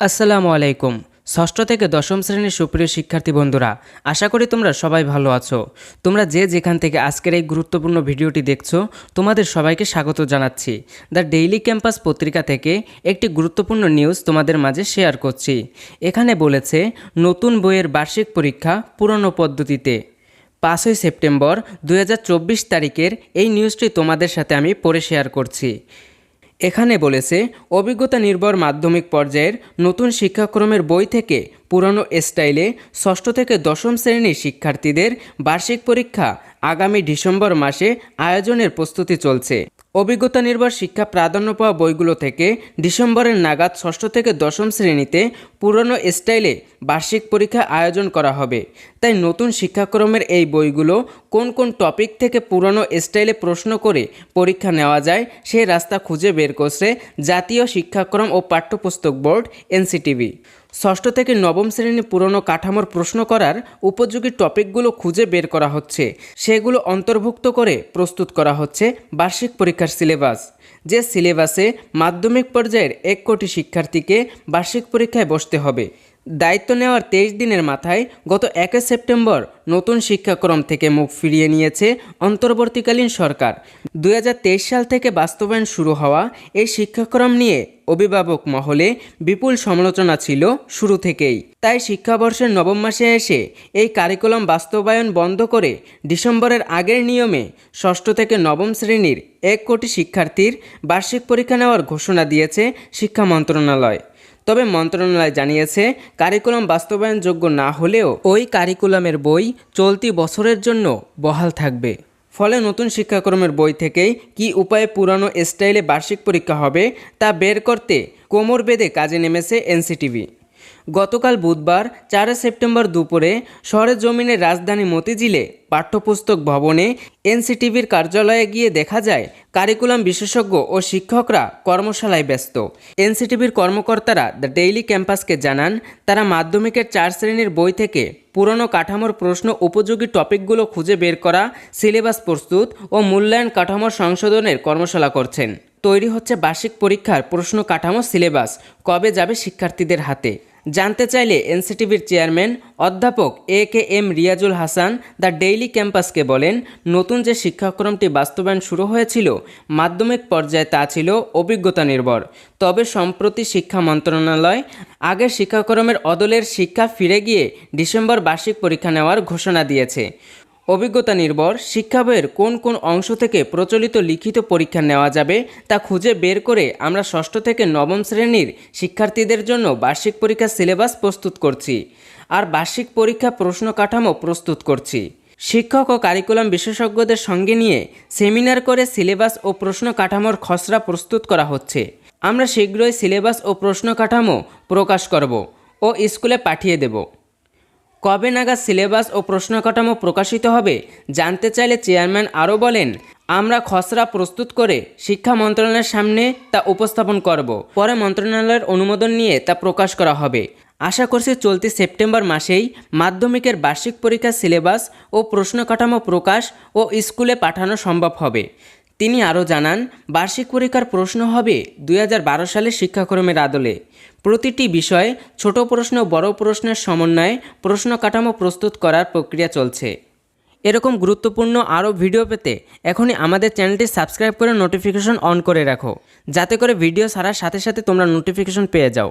আসসালামু আলাইকুম। ষষ্ঠ থেকে দশম শ্রেণির সুপ্রিয় শিক্ষার্থী বন্ধুরা, আশা করি তোমরা সবাই ভালো আছো। তোমরা যে যেখান থেকে আজকের এই গুরুত্বপূর্ণ ভিডিওটি দেখছ, তোমাদের সবাইকে স্বাগত জানাচ্ছি। দ্য ডেইলি ক্যাম্পাস পত্রিকা থেকে একটি গুরুত্বপূর্ণ নিউজ তোমাদের মাঝে শেয়ার করছি। এখানে বলেছে, নতুন বইয়ের বার্ষিক পরীক্ষা পুরনো পদ্ধতিতে। পাঁচই সেপ্টেম্বর দু হাজার চব্বিশ তারিখের এই নিউজটি তোমাদের সাথে আমি পড়ে শেয়ার করছি। এখানে বলেছে, অভিজ্ঞতা নির্ভর মাধ্যমিক পর্যায়ের নতুন শিক্ষাক্রমের বই থেকে পুরনো স্টাইলে ষষ্ঠ থেকে দশম শ্রেণির শিক্ষার্থীদের বার্ষিক পরীক্ষা আগামী ডিসেম্বর মাসে আয়োজনের প্রস্তুতি চলছে। অভিজ্ঞতা নির্ভর শিক্ষা প্রাধান্য পাওয়া বইগুলো থেকে ডিসেম্বরের নাগাদ ষষ্ঠ থেকে দশম শ্রেণীতে পুরনো স্টাইলে বার্ষিক পরীক্ষা আয়োজন করা হবে। তাই নতুন শিক্ষাক্রমের এই বইগুলো কোন কোন টপিক থেকে পুরনো স্টাইলে প্রশ্ন করে পরীক্ষা নেওয়া যায় সেই রাস্তা খুঁজে বের করছে জাতীয় শিক্ষাক্রম ও পাঠ্যপুস্তক বোর্ড, এনসিটিভি। ষষ্ঠ থেকে নবম শ্রেণির পুরনো কাঠামোর প্রশ্ন করার উপযোগী টপিকগুলো খুঁজে বের করা হচ্ছে। সেগুলো অন্তর্ভুক্ত করে প্রস্তুত করা হচ্ছে বার্ষিক পরীক্ষার সিলেবাস, যে সিলেবাসে মাধ্যমিক পর্যায়ের এক কোটি শিক্ষার্থীকে বার্ষিক পরীক্ষায় বসতে হবে। দায়িত্ব নেওয়ার তেইশ দিনের মাথায় গত একে সেপ্টেম্বর নতুন শিক্ষাক্রম থেকে মুখ ফিরিয়ে নিয়েছে অন্তর্বর্তীকালীন সরকার। দু হাজার তেইশ সাল থেকে বাস্তবায়ন শুরু হওয়া এই শিক্ষাক্রম নিয়ে অভিভাবক মহলে বিপুল সমালোচনা ছিল শুরু থেকেই। তাই শিক্ষাবর্ষের নবম মাসে এসে এই কারিকুলাম বাস্তবায়ন বন্ধ করে ডিসেম্বরের আগের নিয়মে ষষ্ঠ থেকে নবম শ্রেণির এক কোটি শিক্ষার্থীর বার্ষিক পরীক্ষা নেওয়ার ঘোষণা দিয়েছে শিক্ষা মন্ত্রণালয়। তবে মন্ত্রণালয় জানিয়েছে, কারিকুলাম বাস্তবায়নযোগ্য না হলেও ওই কারিকুলামের বই চলতি বছরের জন্য বহাল থাকবে। ফলে নতুন শিক্ষাক্রমের বই থেকেই কি উপায়ে পুরানো স্টাইলে বার্ষিক পরীক্ষা হবে তা বের করতে কোমর বেঁধে কাজে নেমেছে এনসিটিভি। গতকাল বুধবার চার সেপ্টেম্বর দুপুরে শহরের রাজধানী মতিঝিলে পাঠ্যপুস্তক ভবনে এনসিটিভির কার্যালয়ে গিয়ে দেখা যায়, কারিকুলাম বিশেষজ্ঞ ও শিক্ষকরা কর্মশালায় ব্যস্ত। এনসিটিভির কর্মকর্তারা দ্য ডেইলি ক্যাম্পাসকে জানান, তারা মাধ্যমিকের চার শ্রেণির বই থেকে পুরনো কাঠামোর প্রশ্ন উপযোগী টপিকগুলো খুঁজে বের করা, সিলেবাস প্রস্তুত ও মূল্যায়ন কাঠামোর সংশোধনের কর্মশালা করছেন। তৈরি হচ্ছে বার্ষিক পরীক্ষার প্রশ্ন কাঠামো সিলেবাস, কবে যাবে শিক্ষার্থীদের হাতে? জানতে চাইলে এনসিটিভির চেয়ারম্যান অধ্যাপক A K M Riazul Hasan the daily ক্যাম্পাসকে বলেন, নতুন যে শিক্ষাক্রমটি বাস্তবায়ন শুরু হয়েছিল, মাধ্যমিক পর্যায়ে তা ছিল অভিজ্ঞতা নির্ভর। তবে সম্প্রতি শিক্ষা মন্ত্রণালয় আগের শিক্ষাক্রমের অদলের শিক্ষা ফিরে গিয়ে ডিসেম্বর বার্ষিক পরীক্ষা নেওয়ার ঘোষণা দিয়েছে। অভিজ্ঞতা নির্ভর, শিক্ষা বইয়ের কোন কোন অংশ থেকে প্রচলিত লিখিত পরীক্ষা নেওয়া যাবে তা খুঁজে বের করে আমরা ষষ্ঠ থেকে নবম শ্রেণির শিক্ষার্থীদের জন্য বার্ষিক পরীক্ষার সিলেবাস প্রস্তুত করছি আর বার্ষিক পরীক্ষা প্রশ্ন কাঠামো প্রস্তুত করছি। শিক্ষক ও কারিকুলাম বিশেষজ্ঞদের সঙ্গে নিয়ে সেমিনার করে সিলেবাস ও প্রশ্ন কাঠামোর খসড়া প্রস্তুত করা হচ্ছে। আমরা শীঘ্রই সিলেবাস ও প্রশ্ন কাঠামো প্রকাশ করব ও স্কুলে পাঠিয়ে দেব। কবে নাগাদ সিলেবাস ও প্রশ্ন কাঠামো প্রকাশিত হবে জানতে চাইলে চেয়ারম্যান আরও বলেন, আমরা খসড়া প্রস্তুত করে শিক্ষা মন্ত্রণালয়ের সামনে তা উপস্থাপন করব। পরে মন্ত্রণালয়ের অনুমোদন নিয়ে তা প্রকাশ করা হবে। আশা করছি চলতি সেপ্টেম্বর মাসেই মাধ্যমিকের বার্ষিক পরীক্ষার সিলেবাস ও প্রশ্ন কাঠামো প্রকাশ ও স্কুলে পাঠানো সম্ভব হবে। তিনি আরও জানান, বার্ষিক পরীক্ষার প্রশ্ন হবে দুই সালের শিক্ষাক্রমের আদলে। প্রতিটি বিষয়ে ছোট প্রশ্ন, বড় প্রশ্নের সমন্বয়ে প্রশ্ন কাঠামো প্রস্তুত করার প্রক্রিয়া চলছে। এরকম গুরুত্বপূর্ণ আরও ভিডিও পেতে এখনই আমাদের চ্যানেলটি সাবস্ক্রাইব করে নোটিফিকেশন অন করে রাখো। যাতে করে ভিডিও ছাড়ার সাথে সাথে তোমরা নোটিফিকেশন পেয়ে যাও।